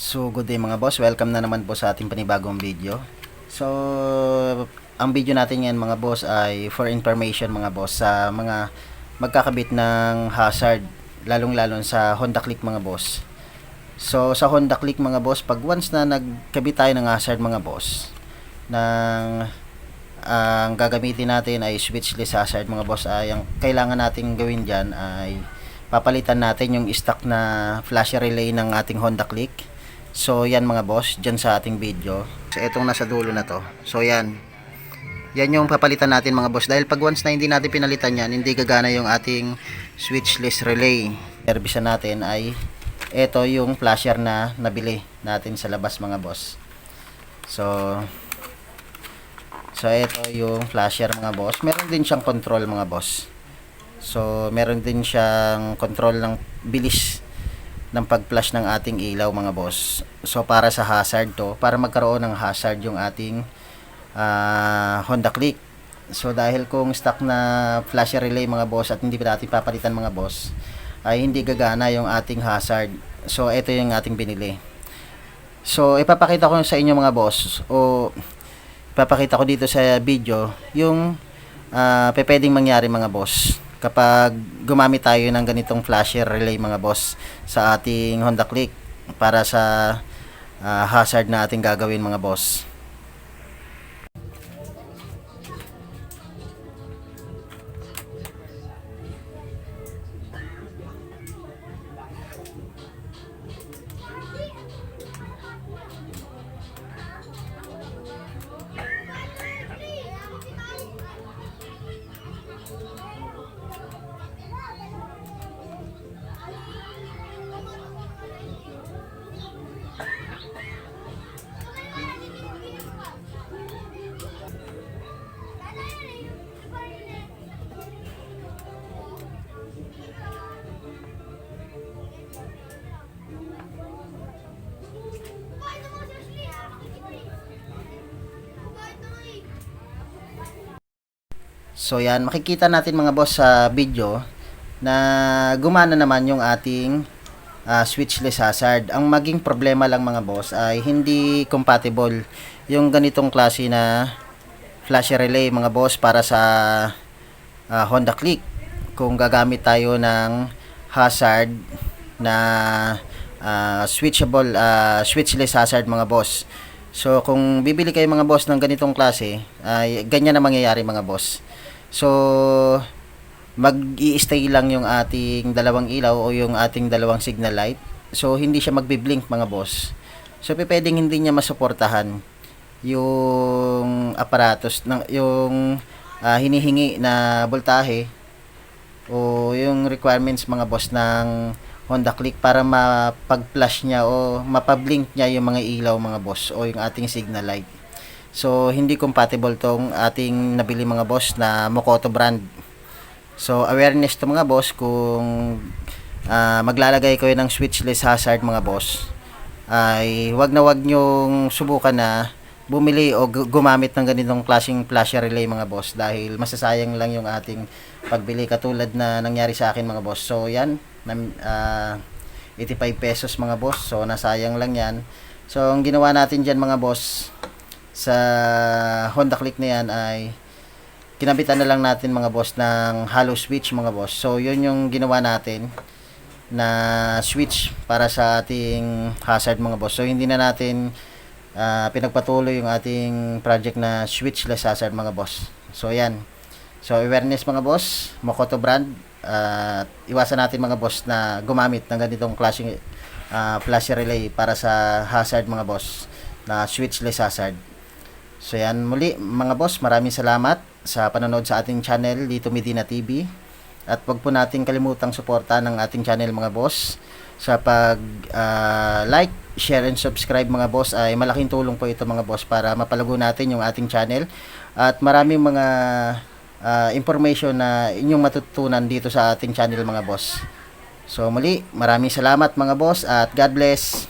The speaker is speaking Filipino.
So, good day mga boss. Welcome na naman po sa ating panibagong video. So, ang video natin ngayon mga boss ay for information mga boss sa mga magkakabit ng hazard lalong-lalong sa Honda Click mga boss. So, sa Honda Click mga boss, pag once na nagkabit tayo ng hazard mga boss, ng ang gagamitin natin ay switchless hazard mga boss ay ang kailangan nating gawin dyan ay papalitan natin yung stock na flash relay ng ating Honda Click so yan mga boss dyan sa ating video. So itong nasa dulo na to. So yan. Yan yung papalitan natin mga boss. Dahil pag once na hindi natin pinalitan yan hindi gagana yung ating switchless relay. Service natin ay ito yung flasher na nabili natin sa labas mga boss. So So, ito yung flasher mga boss. Meron din siyang control mga boss. So, meron din siyang control ng bilis ng pag-flash ng ating ilaw mga boss. So, para sa hazard to, para magkaroon ng hazard yung ating ah, Honda Click. So, dahil kung stock na flasher relay mga boss at hindi pa natin papalitan mga boss, ay hindi gagana yung ating hazard. So, ito yung ating binili. So, ipapakita ko sa inyo mga boss o papakita ko dito sa video yung uh, pwedeng mangyari mga boss kapag gumamit tayo ng ganitong flasher relay mga boss sa ating Honda Click para sa ah, hazard na ating gagawin mga boss. So yan, makikita natin mga boss sa video na gumana naman yung ating ah, switchless hazard. Ang maging problema lang mga boss ay hindi compatible yung ganitong klase na flash relay mga boss para sa ah, Honda Click. Kung gagamit tayo ng hazard na ah, switchable ah, switchless hazard mga boss. So kung bibili kayo mga boss ng ganitong klase, ay ganyan na mangyayari mga boss. So, mag stay lang yung ating dalawang ilaw o yung ating dalawang signal light. So, hindi siya magbi-blink mga boss. So, pwedeng hindi niya masuportahan yung aparatos ng yung ah, hinihingi na voltahe o yung requirements mga boss ng Honda Click para mapag-flash niya o mapablink niya yung mga ilaw mga boss o yung ating signal light. So, hindi compatible tong ating nabili mga boss na Mokoto brand. So, awareness to mga boss kung ah, maglalagay kayo ng switchless hazard mga boss ay wag na wag nyong subukan na bumili o gu- gumamit ng ganitong klaseng flasher relay mga boss dahil masasayang lang yung ating pagbili katulad na nangyari sa akin mga boss. So, yan. nam- ah, 85 pesos mga boss. So, nasayang lang yan. So, ang ginawa natin dyan mga boss, sa Honda Click na yan ay kinabitan na lang natin mga boss ng hollow switch mga boss. So yun yung ginawa natin na switch para sa ating hazard mga boss. So hindi na natin ah, pinagpatuloy yung ating project na switchless hazard mga boss. So yan. So awareness mga boss, Mokoto brand. at iwasan natin mga boss na gumamit ng ganitong klaseng ah, flash relay para sa hazard mga boss na switchless hazard. So yan muli mga boss, maraming salamat sa panonood sa ating channel dito Medina TV. At wag po nating kalimutang suportahan ng ating channel mga boss sa pag ah, like, share and subscribe mga boss ay malaking tulong po ito mga boss para mapalago natin yung ating channel at maraming mga ah, information na inyong matutunan dito sa ating channel mga boss. So muli, maraming salamat mga boss at God bless.